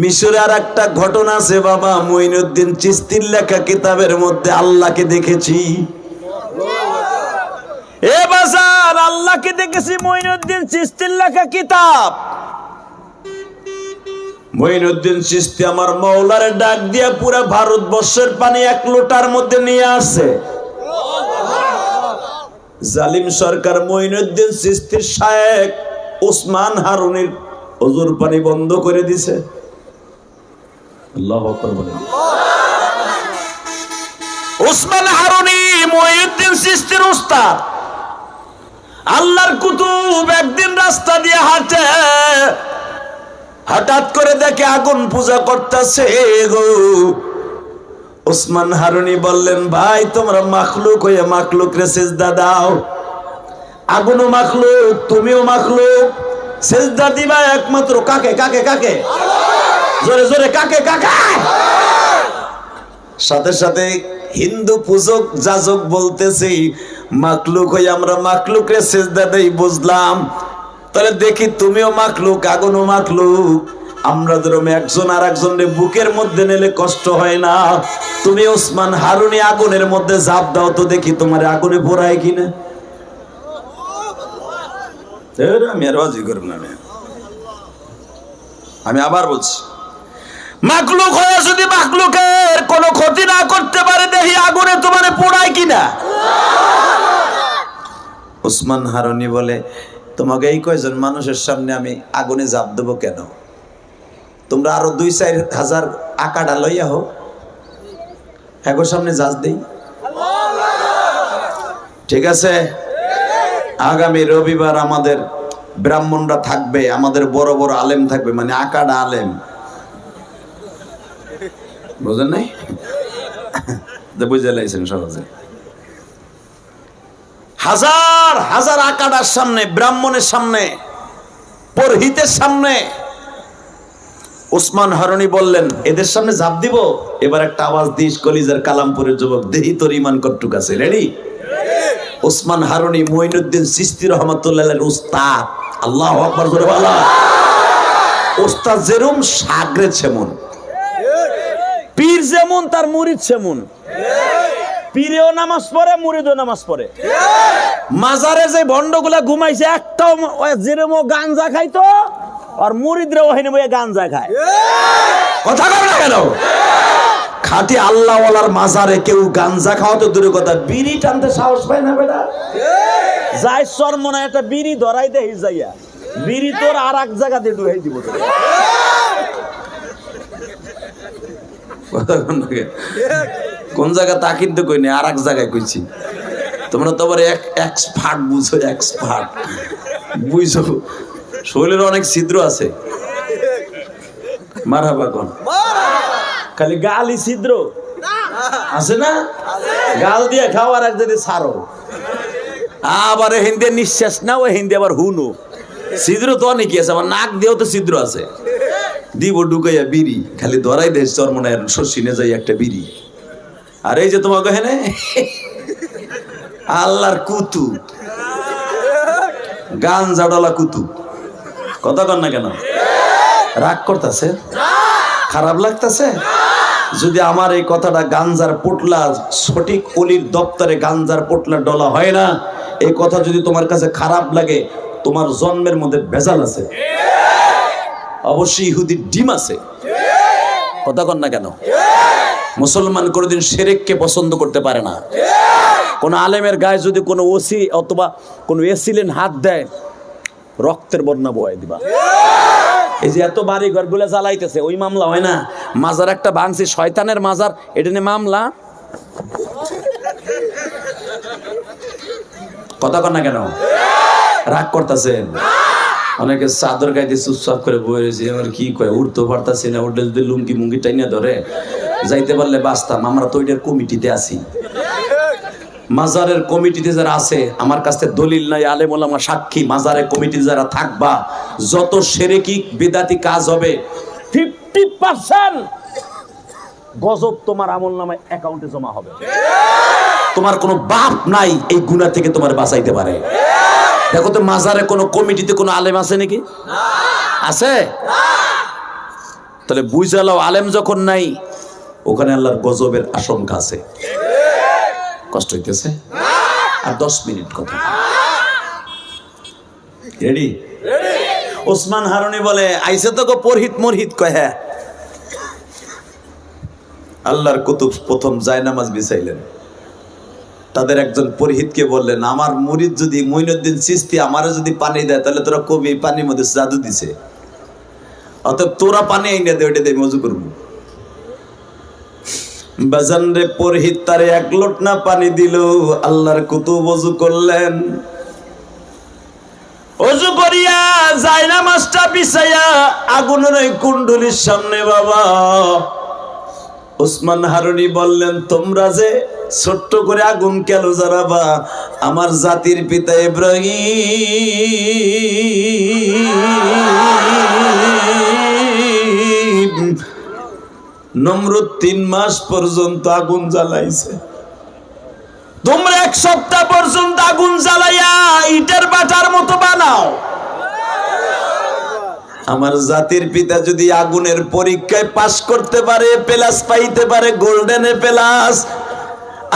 মিশরে আর একটা ঘটনা আছে বাবা, মঈনুদ্দিন চিস্তির লেখা কিতাবের মধ্যে আল্লাহকে দেখেছি। এ বাজার, আল্লাহকে দেখেছি মঈনুদ্দিন চিস্তির লেখা কিতাব। মঈনুদ্দিন চিস্তি আমার মৌলারে ডাক দিয়া পুরা ভারতবর্ষের পানি এক লোটার মধ্যে নিয়ে আসে। জালিম সরকার মঈনুদ্দিন চিস্তির শায়েক ওসমান হারুনির হজুর পানি বন্ধ করে দিছে। আল্লাহু বলেন। ওসমান হারুনি মঈনুদ্দিন চিস্তির উস্তাদ। আল্লাহর কুতুব একদিন রাস্তা দিয়ে হাঁটে। হঠাৎ করে দেখে আগুন পূজা করতেছে গো। ওসমান হারুনি বললেন, ভাই, তোমরা মাখলুক হয়ে মাখলুক রে সেজদা দাও। আগুনও মাখলুক, তুমিও মাখলুক। সেজদা দিবা একমাত্র কাকে কাকে কাকে? জোরে জোরে, কাকে কাকে? সাথে সাথে হিন্দু পূজক যাজক বলতেছি, মাকলুক হয়ে আমরা মাকলুক রে সেজদা দেই, বুঝলাম? তাহলে দেখি তুমিও মাকলুক, আগুনও মাকলুক। আমরা ধরম একজন আর একজনের বুকের মধ্যে নিলে কষ্ট হয় না। তুমি ওসমান হারুনি আগুনের মধ্যে জাপ দাও তো দেখি তোমার আগুনে পোড়ায় কিনা। আমি আর রাজি করব না। আমি আবার বলছি মাকলুক হয়ে যদি মাকলুকের কোনো ক্ষতি না করতে পারে দেখি আগুনে তোমার পোড়ায় কিনা? ওসমান হারুনি বলে, তোমাকে এই কয়জন মানুষের সামনে আমি আগুনে জাপ দেবো কেন? তোমরা আরও দুই চার হাজার আকাটা লইয়া হোক একর সামনে জাজ দেই? ঠিক আছে? আগামী রবিবার আমাদের ব্রাহ্মণরা থাকবে, আমাদের বড় বড় আলেম থাকবে মানে আকাডা আলেম। বুঝেন নাই? বুঝে লাইছেন সহজে। হাজার হাজার আকাডার সামনে, ব্রাহ্মণের সামনে, পরহিতের সামনে ওসমান হরণি বললেন, এদের সামনে ঝাঁপ দিব? এবার একটা আওয়াজ দিস কলিজার কালামপুরের যুবক, দেহি তোর ইমান কট্টুক আছে, রেডি? ওসমান হারুনি মঈনুদ্দিন সিস্তি রহমতুল্লাহ উস্তাদ, আল্লাহ আকবার করে বলা ওস্তাদ যেরম সাগরে ছেমন পীর যেমন তার মুরিদ সেমন। পীরেও নামাজ পড়ে মুরিদও নামাজ পড়ে। মাজারে যে ভণ্ডগুলা ঘুমাইছে একটাও ম- ওই যেরম ও গাঞ্জা খাইতো আর মুরিদরা ওখানে বইয়ে গাঞ্জা খায়। কথা কর না কেন? খাটি আল্লাহওয়ালার মাজারে কেউ গাঞ্জা খাওয়া তো দূরের কথা বিড়ি টানতে সাহস পায় না বেটা? যাই সর মনে হয় একটা বিড়ি ধরাই দেই যাইয়া। বিড়ি তোর আর এক জায়গাতে ডুহাই দিব তোরে। কেন? জায়গা তা কিন্তু কইনি আর এক জায়গায় কইছি। তোমরা তো এক এক্সপার্ট বুঝো এক্সপার্ট বুঝছ শরীরের অনেক ছিদ্র আছে। মারহাবা কোন? খালি গালি ছিদ্র। আছে না? গাল দিয়ে খাওয়ার এক যদি সারো আবার হিন্দে নিঃশ্বাস না ও হিন্দে আবার হুনো। ছিদ্র তো অনেকই আছে আমার নাক দিয়েও তো ছিদ্র আছে। দিব ঢুকাইয়া বিড়ি, খালি ধরাই দেয় চর্মনায় শশিনে যাই একটা বিড়ি। আর এই যে তোমাকে হেনে আল্লাহর কুতু গান জাডলা কুতু কথা কর না কেন? রাগ করতেছে? খারাপ লাগতেছে? যদি আমার এই কথাটা গাঞ্জার পোটলা, সঠিক অলির দপ্তরে গাঞ্জার পোটলা ডলা হয় না, এই কথা যদি তোমার কাছে খারাপ লাগে, তোমার জন্মের মধ্যে ভেজাল আছে। অবশ্যই ইহুদির ডিম আছে। কথা কর না কেন? মুসলমান কোনোদিন সেরেককে পছন্দ করতে পারে না। কোন আলেমের গায়ে যদি কোনো ওসি অথবা কোনো এসিলেন হাত দেয়, রক্তের বন্যা বয়ে দিবা। এই যে এত বাড়ি ঘরগুলো জ্বালাইতেছে, ওই মামলা হয় না? মাজার একটা ভাঙছে, শয়তানের মাজার, এটা নিয়ে মামলা? কথা কর না কেন? রাগ করতেছেন? অনেকে চাদর গাইতে চুপচাপ করে বয়ে রয়েছে। আমার কি কয়? উঠতে পারতাছি না উঠলে যদি লুঙ্গি মুঙ্গি টাইনা ধরে, যাইতে পারলে বাঁচতাম। আমরা তো ওইটার কমিটিতে আছি। মাজারের কমিটিতে যারা আছে, আমার কাছে দলিল নাই, আলেম ওলামা সাক্ষী, মাজারের কমিটি যারা থাকবা, যত সেরেকি বেদাতি কাজ হবে ফিফটি পার্সেন্ট গজব তোমার আমল নামে অ্যাকাউন্টে জমা হবে। তোমার কোনো বাপ নাই এই গুণা থেকে তোমার বাঁচাইতে পারে। দেখো তো মাজারে কোনো কমিটিতে কোনো আলেম আছে নাকি? আছে? তাহলে বুঝালাও আলেম যখন নাই, ওখানে আল্লাহর গজবের আশঙ্কা আছে। কষ্ট হইতেছে? আর দশ মিনিট কথা। রেডি ওসমান হারুনি বলে, আইসে তো গো পরহিত মরহিত কয় হ্যাঁ। আল্লাহর কুতুব প্রথম জায়নামাজ বিছাইলেন। তাদের একজন পরিহিতকে বললেন, আমার মুরিদ যদি মইনুদ্দিন চিস্তি আমারও যদি পানি দেয়, তাহলে তোরা কবি, পানির মধ্যে জাদু দিছে। অতএব তোরা পানি এনে দে, ওইটা দিয়ে মজু করব। রে পরহিত তারে এক লোট না পানি দিল, আল্লাহর কুতুব অজু করলেন। অজু করিয়া যায়না মাছটা বিছাইয়া আগুনের ওই কুণ্ডুলির সামনে বাবা ওসমান হারুনি বললেন, তোমরা যে ছোট্ট করে আগুন কেন জ্বালাবা? আমার জাতির পিতা ইব্রাহিম। নমরুদ তিন মাস পর্যন্ত আগুন জ্বালাইছে। তোমরা এক সপ্তাহ পর্যন্ত আগুন জ্বালাইয়া ইটের বাটার মতো বানাও। আমার জাতির পিতা যদি আগুনের পরীক্ষায় পাশ করতে পারে, প্লাস পাইতে পারে, গোল্ডেনে প্লাস,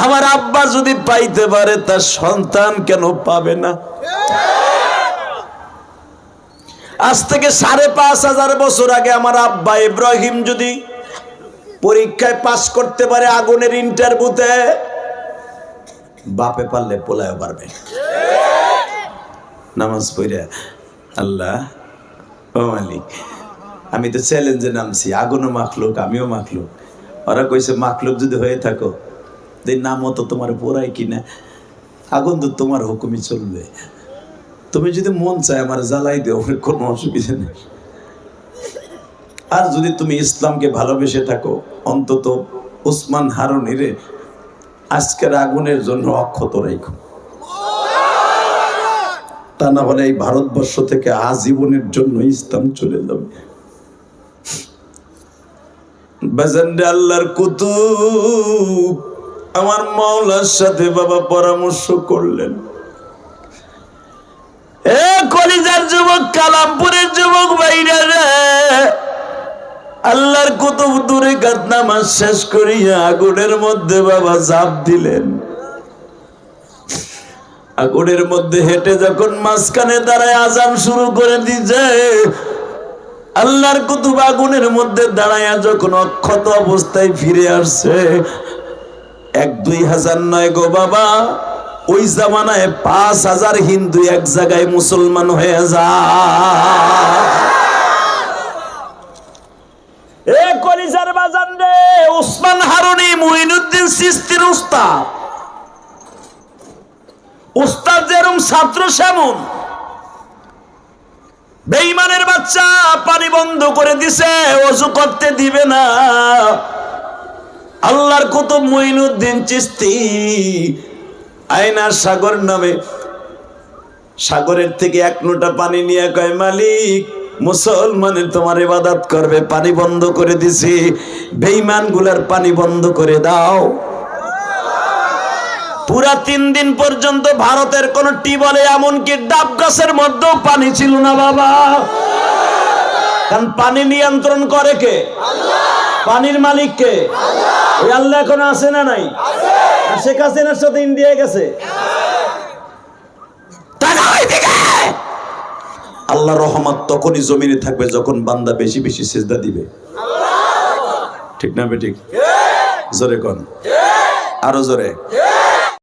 আমার আব্বা যদি পাইতে পারে, তার সন্তান কেন পাবে না? আজ থেকে সাড়ে পাঁচ হাজার বছর আগে আমার আব্বা ইব্রাহিম যদি পরীক্ষায় পাশ করতে পারে আগুনের ইন্টারভিউতে বাপে পারলে পোলায় পারবে। নামাজ পড়ে আল্লাহ মালিক আমি তো চ্যালেঞ্জে নামছি আগুনও মাখলুক, আমিও মাখলুক। ওরা কইছে, মাখলুক যদি হয়ে থাকো এই নামও তো তোমার পোড়াই কিনা আগুন তো তোমার হুকুমই চলবে। তুমি যদি মন চায় আমার জ্বালাই দেও কোনো অসুবিধা নেই। আর যদি তুমি ইসলামকে ভালোবেসে থাকো, অন্তত উসমান হারুনিরে আজকের আগুনের জন্য অক্ষত রেখো তা না হলে এই ভারতবর্ষ থেকে আজীবনের জন্য ইসলাম চলে যাবে। আল্লাহর কুতুব আমার মাওলার সাথে বাবা পরামর্শ করলেন। এ যুবক, কালামপুরের যুবক রে, আল্লাহর কুতুব দূরে কাতনামাজ শেষ করিয়া আগুনের মধ্যে বাবা জাপ দিলেন। আগুনের মধ্যে হেঁটে যখন মাঝখানে দাঁড়ায় আজান শুরু করে দিছে আল্লাহর কুতুব আগুনের মধ্যে দাঁড়ায় যখন অক্ষত অবস্থায় ফিরে আসছে, এক দুই হাজার নয় গো বাবা, ওই জামানায় পাঁচ হাজার হিন্দু এক জায়গায় মুসলমান হয়ে যা এ কলিজার বাজান রে, উসমান হারুনি, মুইনুদ্দিন সিস্তির উস্তাদ উস্তাদ যেরম ছাত্র সেমন। বেইমানের বাচ্চা পানি বন্ধ করে দিছে, অজু করতে দিবে না। আল্লাহর কুতুব মুইনুদ্দিন চিস্তি আয়নার সাগর নামে। সাগরের থেকে এক নোটা পানি নিয়ে কয়, মালিক, মুসলমানের তোমার ইবাদত করবে, পানি বন্ধ করে দিছি। বেঈমানগুলার পানি বন্ধ করে দাও। পুরা তিন দিন পর্যন্ত ভারতের কোন টিবলে এমনকি ডাব গাছের মধ্যেও পানি ছিল না বাবা। কারণ পানি নিয়ন্ত্রণ করে কে? পানির মালিক কে? ওই আল্লাহ এখন আছে না নাই? শেখ হাসিনার সাথে ইন্ডিয়া গেছে। আল্লাহর রহমত তখনই জমিনে থাকবে যখন বান্দা বেশি বেশি সেজদা দিবে। ঠিক না বে ঠিক জোরে কন। আরও জোরে।